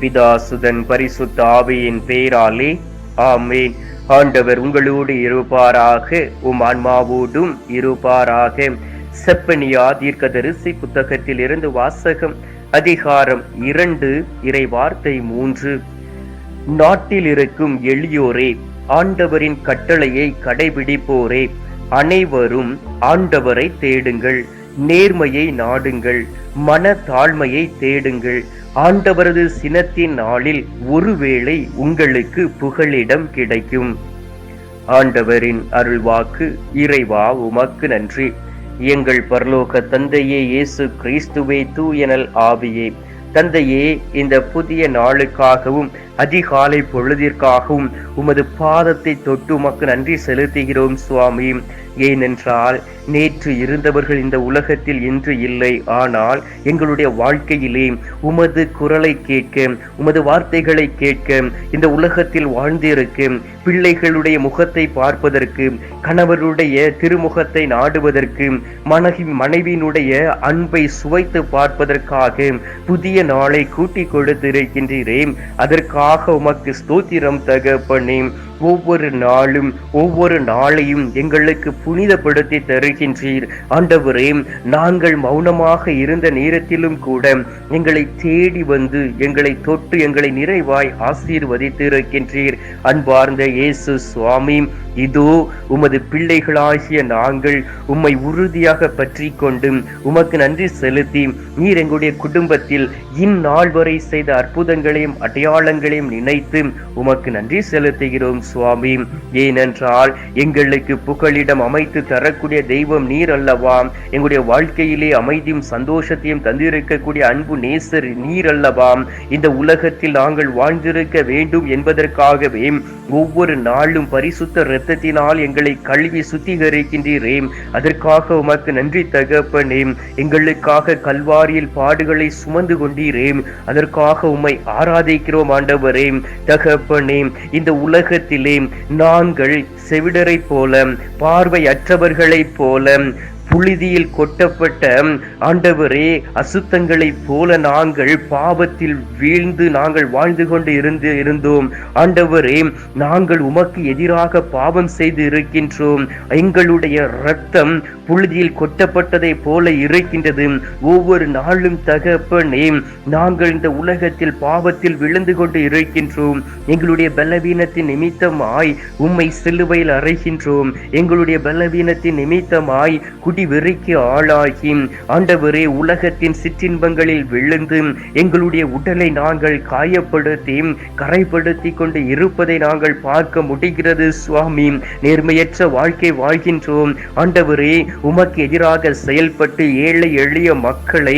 பிதாசுதன் பரிசுத்த ஆவியின் பெயராலே ஆமேன். ஆண்டவர் உங்களோடு இருப்பாராக உம் ஆன்மாவோடும் இருப்பாராக. செப்பனியா தீர்க்கதரிசி புத்தகத்தில் இருந்து வாசகம் அதிகாரம் இரண்டு இறை வார்த்தை மூன்று. நாட்டில் இருக்கும் எளியோரே ஆண்டவரின் கட்டளையை கடைபிடிப்போரே. அனைவரும் ஆண்டவரை தேடுங்கள். நேர்மையை நாடுங்கள் மன தாழ்மையை தேடுங்கள். ஆண்டவரது சினத்தின் நாளில் ஒருவேளை உங்களுக்கு புகழிடம் கிடைக்கும். ஆண்டவரின் அருள்வாக்கு இறைவா உமக்கு நன்றி. எங்கள் பரலோக தந்தையே இயேசு கிறிஸ்துவே தூயனல் ஆவியே. தந்தையே இந்த புதிய நாளுக்காகவும் அதிகாலை பொழுதிற்காகவும் உமது பாதத்தை தொட்டு உமக்கு நன்றி செலுத்துகிறோம் சுவாமி. ஏனென்றால் நேற்று இருந்தவர்கள் இந்த உலகத்தில் இன்று இல்லை. ஆனால் எங்களுடைய வாழ்க்கையிலே உமது குரலை கேட்க உமது வார்த்தைகளை கேட்க இந்த உலகத்தில் வாழ்ந்திருக்க பிள்ளைகளுடைய முகத்தை பார்ப்பதற்கு கணவருடைய திருமுகத்தை நாடுவதற்கு மனைவி மனைவியினுடைய அன்பை சுவைத்து பார்ப்பதற்காக புதிய நாளை கூட்டி கொடுத்திருக்கின்றீரே. அதற்காக ஆக உமக்கு ஸ்தூத்திரம் தகப்பனே ஒவ்வொரு நாளும் ஒவ்வொரு நாளையும் எங்களுக்கு புனிதப்படுத்தி தருகின்றீர். ஆண்டவரே நாங்கள் மௌனமாக இருந்த நேரத்திலும் கூட எங்களை தேடி வந்து எங்களை தொட்டு எங்களை நிறைவாய் ஆசீர்வதித்து இருக்கின்றீர் அன்பார்ந்த இயேசு சுவாமி இதோ உமது பிள்ளைகளாகிய நாங்கள் உம்மை உறுதியாக பற்றி கொண்டு உமக்கு நன்றி செலுத்தி நீர் எங்களுடைய குடும்பத்தில் இந்நாள் வரை செய்த அற்புதங்களையும் அடையாளங்களையும் நினைத்து உமக்கு நன்றி செலுத்துகிறோம் சுவாமி ஏனென்றால் எங்களுக்கு புகழிடம் அமைத்து தரக்கூடிய தெய்வம் நீர் அல்லவா? எங்களுடைய வாழ்க்கையிலே அமைதியும் சந்தோஷத்தையும் தந்திருக்கக்கூடிய அன்பு நேசர் நீர் அல்லவா? இந்த உலகத்தில் நாங்கள் வாழ்ந்திருக்க வேண்டும் என்பதற்காகவே ஒவ்வொரு நாளும் பரிசுத்த இரத்தத்தினால் எங்களை கழுவி சுத்திகரிக்கின்றீரே. அதற்காக உமக்கு நன்றி தகப்பனே. எங்களுக்காக கல்வாரியில் பாடுகளை சுமந்து கொண்டீரே. அதற்காக உம்மை ஆராதிக்கிறோம் ஆண்டவரே. தகப்பனே இந்த உலகத்தில் நாங்கள் செவிடரை போல பார்வையற்றவர்களைப் போல புழுதியில் கொட்டப்பட்ட ஆண்டவரே அசுத்தங்களைப் போல நாங்கள் பாவத்தில் வீழ்ந்து நாங்கள் வாழ்ந்து கொண்டு இருந்து இருந்தோம். ஆண்டவரே நாங்கள் உமக்கு எதிராக பாவம் செய்து இருக்கின்றோம். எங்களுடைய இரத்தம் புழுதியில் கொட்டப்பட்டதை போல இருக்கின்றது. ஒவ்வொரு நாளும் தகப்பனே நாங்கள் இந்த உலகத்தில் பாவத்தில் விழுந்து கொண்டு இருக்கின்றோம். எங்களுடைய பலவீனத்தின் நிமித்தமாய் உம்மை சிலுவையில் அறைகின்றோம். எங்களுடைய பலவீனத்தின் நிமித்தமாய் குற்ற குடி வெறிக்கு ஆளாகி ஆண்டவரே உலகத்தின் சிற்றின்பங்களில் விழுந்து எங்களுடைய உடலை நாங்கள் காயப்படுத்தி கரைப்படுத்தி கொண்டு இருப்பதை நாங்கள் பார்க்க முடிகிறது சுவாமி. நேர்மையற்ற வாழ்க்கை வாழ்கின்றோம். ஆண்டவரே உமக்கு எதிராக செயல்பட்டு ஏழை எளிய மக்களை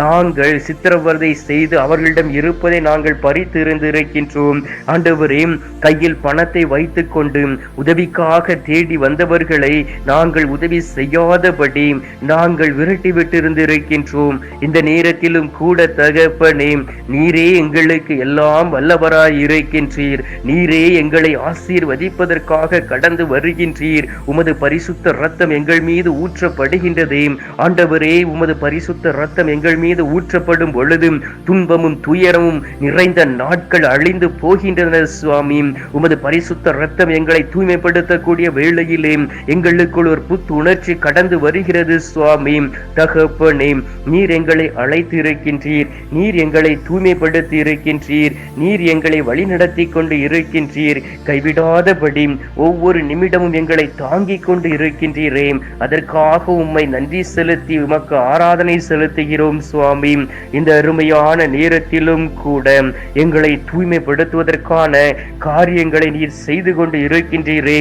நாங்கள் சித்திரவதை செய்து அவர்களிடம் இருப்பதை நாங்கள் பறித்து இருந்திருக்கின்றோம் ஆண்டவரே கையில் பணத்தை வைத்துக்கொண்டு உதவிக்காக தேடி வந்தவர்களை நாங்கள் உதவி செய்யாத செய்யாதபடி நாங்கள் விரட்டி விட்டிருந்திருக்கின்றோம். இந்த நேரத்திலும் கூட தகப்பனே நீரே எங்களுக்கு எல்லாம் வல்லவராய் இருக்கின்றீர். நீரே எங்களை ஆசீர்வதிப்பதற்காக கடந்து வருகின்றீர். உமது பரிசுத்த ரத்தம் எங்கள் மீது ஊற்றப்படுகின்றதே. ஆண்டவரே உமது பரிசுத்த ரத்தம் எங்கள் மீது ஊற்றப்படும் பொழுதும் துன்பமும் துயரமும் நிறைந்த நாட்கள் அழிந்து போகின்றன சுவாமி. உமது பரிசுத்த ரத்தம் எங்களை தூய்மைப்படுத்தக்கூடிய வேளையிலே எங்களுக்குள் ஒரு புத்துணர்ச்சி கடந்து கடந்து வருகிறது சுவாமி. தகப்பனே நீர் எங்களை அழைத்து இருக்கின்றீர் நீர் எங்களை தூய்மைப்படுத்தி இருக்கின்றீர் நீர் எங்களை வழிநடத்தி கொண்டு இருக்கின்றீர். கைவிடாதபடி ஒவ்வொரு நிமிடமும் எங்களை தாங்கிக் கொண்டு இருக்கின்றீரே. அதற்காக உம்மை நன்றி செலுத்தி உமக்கு ஆராதனை செலுத்துகிறோம் சுவாமி. இந்த அருமையான நேரத்திலும் கூட எங்களை தூய்மைப்படுத்துவதற்கான காரியங்களை நீர் செய்து கொண்டு இருக்கின்றீரே.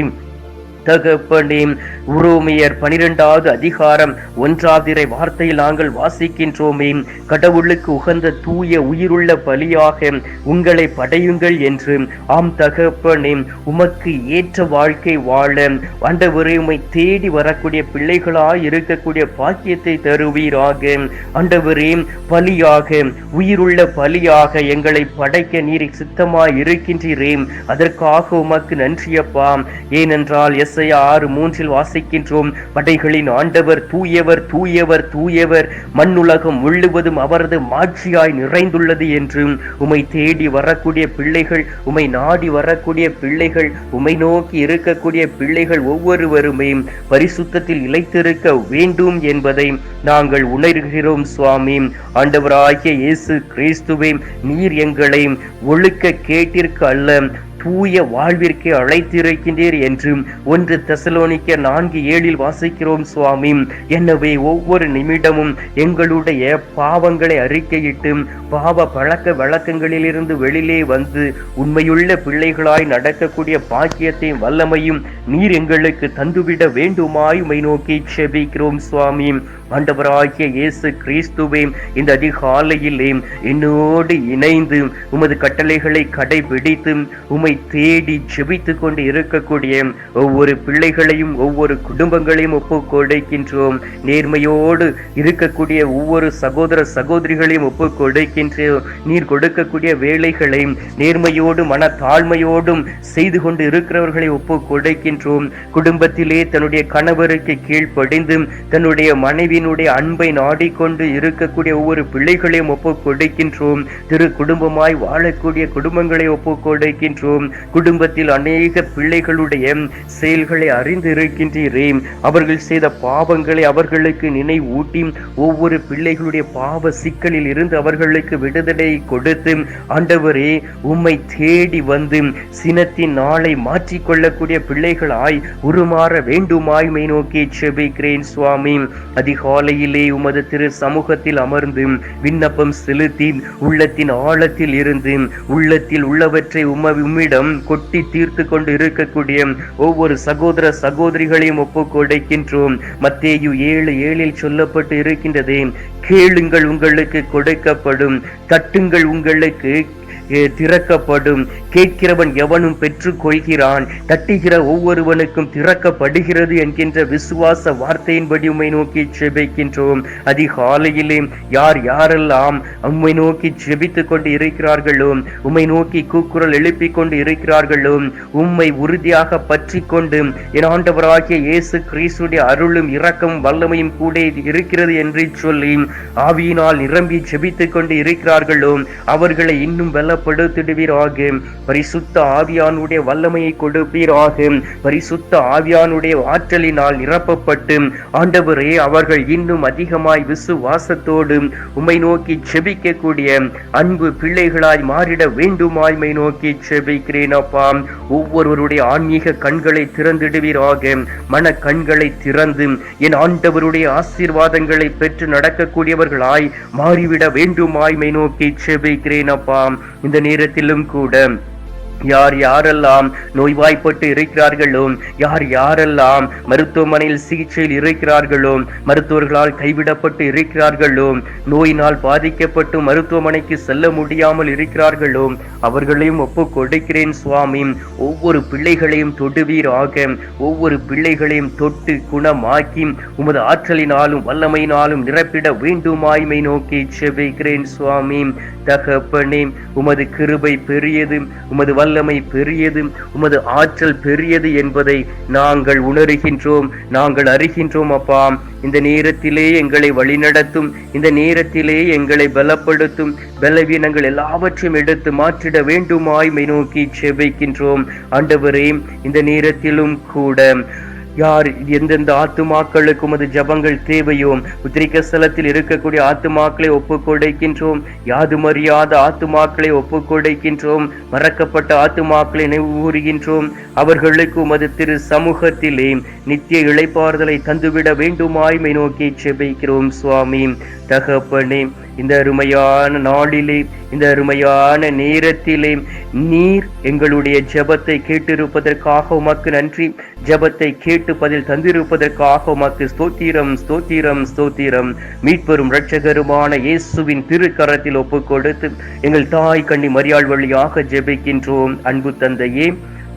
தகப்பனே உரோமியர் பனிரெண்டாவது அதிகாரம் ஒன்றாவது வார்த்தையில் நாங்கள் வாசிக்கின்றோமே. கடவுளுக்கு உகந்த தூய உயிருள்ள பலியாக உங்களை படையுங்கள் என்று. ஆம் தகப்பனே உமக்கு ஏற்ற வாழ்க்கை வாழ ஆண்டவரே உம்மை தேடி வரக்கூடிய பிள்ளைகளாய் இருக்கக்கூடிய பாக்கியத்தை தருவீராக. ஆண்டவரே பலியாக உயிருள்ள பலியாக எங்களை படைக்க நீர் சித்தமாய் இருக்கின்றீரே. அதற்காக உமக்கு நன்றியப்பா. ஏனென்றால் எஸ் இசையா ஆறு மூன்றில் வாசிக்கின்றோம். படைகளின் ஆண்டவர் தூயவர் தூயவர் தூயவர். மண்ணுலகம் முழுவதும் அவரது மாட்சியாய் நிறைந்துள்ளது என்றும் உமை தேடி வரக்கூடிய பிள்ளைகள் உமை நாடி வரக்கூடிய பிள்ளைகள் உமை நோக்கி இருக்கக்கூடிய பிள்ளைகள் ஒவ்வொருவருமே பரிசுத்தத்தில் இழைத்திருக்க வேண்டும் என்பதை நாங்கள் உணர்கிறோம் சுவாமி. ஆண்டவராகிய இயேசு கிறிஸ்துவே நீர் எங்களை ஒழுக்க கேட்டிற்கு அல்ல தூய வாழ்விற்கே அழைத்திருக்கின்றீர் என்றும் ஒன்று தெசலோனிக்க நான்கு ஏழில் வாசிக்கிறோம் சுவாமி. எனவே ஒவ்வொரு நிமிடமும் எங்களுடைய பாவங்களை அறிக்கையிட்டு பாவ பழக்க வழக்கங்களிலிருந்து வெளியிலே வந்து உண்மையுள்ள பிள்ளைகளாய் நடக்கக்கூடிய பாக்கியத்தையும் வல்லமையும் நீர் எங்களுக்கு தந்துவிட வேண்டுமாய் நோக்கி செபிக்கிறோம் சுவாமி. ஆண்டவராகிய இயேசு கிறிஸ்துவே இந்த அதிகாலையிலே என்னோடு இணைந்து உமது கட்டளைகளை கடைபிடித்து உமை தேடி ஜெபித்து கொண்டு இருக்கக்கூடிய ஒவ்வொரு பிள்ளைகளையும் ஒவ்வொரு குடும்பங்களையும் ஒப்பு கொடுக்கின்றோம் நேர்மையோடு இருக்கக்கூடிய ஒவ்வொரு சகோதர சகோதரிகளையும் ஒப்பு கொடுக்கின்றோம் நீர் கொடுக்கக்கூடிய வேலைகளை நேர்மையோடும் மன தாழ்மையோடும் செய்து கொண்டு இருக்கிறவர்களை ஒப்பு கொடுக்கின்றோம் குடும்பத்திலே தன்னுடைய கணவருக்கு கீழ்ப்படிந்து தன்னுடைய மனைவி மனைவியினுடைய அன்பை நாடிக்கொண்டு இருக்கக்கூடிய ஒவ்வொரு பிள்ளைகளையும் ஒப்பு கொடுக்கின்றோம் திரு குடும்பமாய் வாழக்கூடிய குடும்பங்களை ஒப்பு கொடுக்கின்றோம் குடும்பத்தில் அநேக பிள்ளைகளுடைய செயல்களை அறிந்து இருக்கின்றீரே அவர்கள் செய்த பாவங்களை அவர்களுக்கு நினைவூட்டி ஒவ்வொரு பிள்ளைகளுடைய பாவ சிக்கலில் இருந்து அவர்களுக்கு விடுதலை கொடுத்து ஆண்டவரே உம்மை தேடி வந்து சினத்தின் நாளை மாற்றிக்கொள்ளக்கூடிய பிள்ளைகளாய் உருமாற வேண்டுமாய் மை நோக்கி செபிக்கிறேன் சுவாமி. காலையிலே உமது திரு சமூகத்தில் அமர்ந்து விண்ணப்பம் செலுத்தி உள்ளத்தின் ஆழத்தில் இருந்து உள்ளத்தில் உள்ளவற்றை உம உம்மிடம் கொட்டி தீர்த்து கொண்டு இருக்கக்கூடிய ஒவ்வொரு சகோதர சகோதரிகளையும் ஒப்பு கொடுக்கின்றோம். மத்தேயு ஏழு ஏழில் சொல்லப்பட்டு இருக்கின்றதே கேளுங்கள் உங்களுக்கு கொடுக்கப்படும் தட்டுங்கள் உங்களுக்கு திறக்கப்படும். கேட்கிறவன் எவனும் பெற்றுக் கொள்கிறான் தட்டுகிற ஒவ்வொருவனுக்கும் திறக்கப்படுகிறது என்கின்ற விசுவாச வார்த்தையின்படி உம்மை நோக்கி செபிக்கின்றோம். அதிகாலையிலே யார் யாரெல்லாம் உம்மை நோக்கி செபித்துக் கொண்டு இருக்கிறார்களோ உம்மை நோக்கி கூக்குரல் எழுப்பிக் கொண்டு இருக்கிறார்களோ உம்மை உறுதியாக பற்றி கொண்டு என் ஆண்டவராகிய இயேசு கிறிஸ்துடைய அருளும் இரக்கம் வல்லமையும் கூட இருக்கிறது என்று சொல்லி ஆவியினால் நிரம்பி செபித்துக் கொண்டு இருக்கிறார்களோ அவர்களை இன்னும் வெல்ல பலப்படுத்திடுவீராக பரிசுத்த ஆவியானுடைய வல்லமையை கொடுப்பீராக. பரிசுத்த ஆவியானுடைய ஆற்றலினால் நிரப்பப்பட்டு ஆண்டவரே அவர்கள் இன்னும் அதிகமாய் விசுவாசத்தோடு உமை நோக்கி செபிக்கக்கூடிய அன்பு பிள்ளைகளாய் மாறிட வேண்டுமாய்மை நோக்கி செபிக்கிறேன் அப்பா. ஒவ்வொருவருடைய ஆன்மீக கண்களை திறந்திடுவீராக. மன கண்களை திறந்து என் ஆண்டவருடைய ஆசீர்வாதங்களை பெற்று நடக்கக்கூடியவர்களாய் மாறிவிட வேண்டுமாய்மை நோக்கி செபிக்கிறேன் அப்பா. இந்த நேரத்திலும் கூட. யார் யாரெல்லாம் நோய்வாய்ப்பட்டு இருக்கிறார்களோ யார் யாரெல்லாம் மருத்துவமனையில் சிகிச்சையில் இருக்கிறார்களோ மருத்துவர்களால் கைவிடப்பட்டு இருக்கிறார்களோ நோயினால் பாதிக்கப்பட்டு மருத்துவமனைக்கு செல்ல முடியாமல் இருக்கிறார்களோ அவர்களையும் ஒப்பு கொடுக்கிறேன் சுவாமி. ஒவ்வொரு பிள்ளைகளையும் தொடுவீராக. ஒவ்வொரு பிள்ளைகளையும் தொட்டு குணமாக்கி உமது ஆற்றலினாலும் வல்லமையினாலும் நிரப்பிட வேண்டுமாய்மை நோக்கி செபிக்கிறேன் சுவாமி. தகப்பனே உமது கிருபை பெரியது. உமது வல்லமை பெரியது உமது ஆற்றல் பெரியது என்பதை நாங்கள் உணர்கின்றோம். நாங்கள் அறிகின்றோம் அப்பா. இந்த நேரத்திலே எங்களை வழிநடத்தும் இந்த நேரத்திலே எங்களை பலப்படுத்தும். பலவீனங்கள் எல்லாவற்றையும் எடுத்து மாற்றிட வேண்டுமாய்மை நோக்கி செபிக்கின்றோம். ஆண்டவரே இந்த நேரத்திலும் கூட யார் எந்தெந்த ஆத்துமாக்களுக்கு உமது ஜபங்கள் தேவையோ? உத்திரிக்க ஸ்தலத்தில் இருக்கக்கூடிய ஆத்துமாக்களை ஒப்புக்கொடைக்கின்றோம். யாது யாதுமறியாத ஆத்துமாக்களை ஒப்புக்கொடைக்கின்றோம். மறக்கப்பட்ட ஆத்துமாக்களை நினைவுகூறுகின்றோம் அவர்களுக்கு உமது திரு சமூகத்திலே நித்திய இழைப்பாறுதலை தந்துவிட வேண்டுமாய்மை நோக்கி செபிக்கிறோம் சுவாமி. தகப்பனே இந்த அருமையான நாளிலே இந்த அருமையான நேரத்திலே நீர் எங்களுடைய ஜெபத்தை கேட்டிருப்பதற்காக உமக்கு நன்றி. ஜெபத்தை கேட்டு பதில் தந்திருப்பதற்காக உமக்கு ஸ்தோத்திரம் ஸ்தோத்திரம் ஸ்தோத்திரம். மீட்பெரும் இரட்சகருமான இயேசுவின் திருக்கரத்தில் ஒப்புக் கொடுத்து எங்கள் தாய் கண்ணி மரியாள் வழியாக ஜெபிக்கின்றோம். அன்பு தந்தையே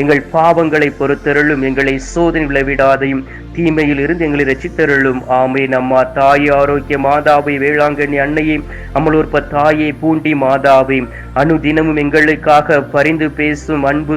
எங்கள் பாவங்களை பொறுத்தருளும் எங்களை சோதனை விளைவிடாதையும் தீமையில் இருந்து எங்களை ரசித்தருளும் ஆமே நம்மா தாய் ஆரோக்கிய மாதாவை வேளாங்கண்ணி அன்னையை அமலூர்ப தாயை பூண்டி மாதாவை. அனுதினமும் எங்களுக்காக பரிந்து பேசும் அன்பு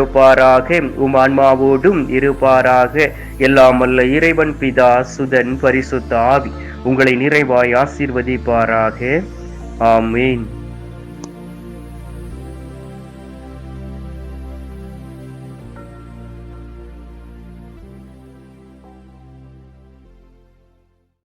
இருப்பாராக உம் ஆன்மாவோடும் இருப்பாராக. எல்லாம் அல்ல இறைவன் பிதா சுதன் பரிசுத்த ஆவி உங்களை நிறைவாய் ஆசீர்வதிப்பாராக. ஆமீன்.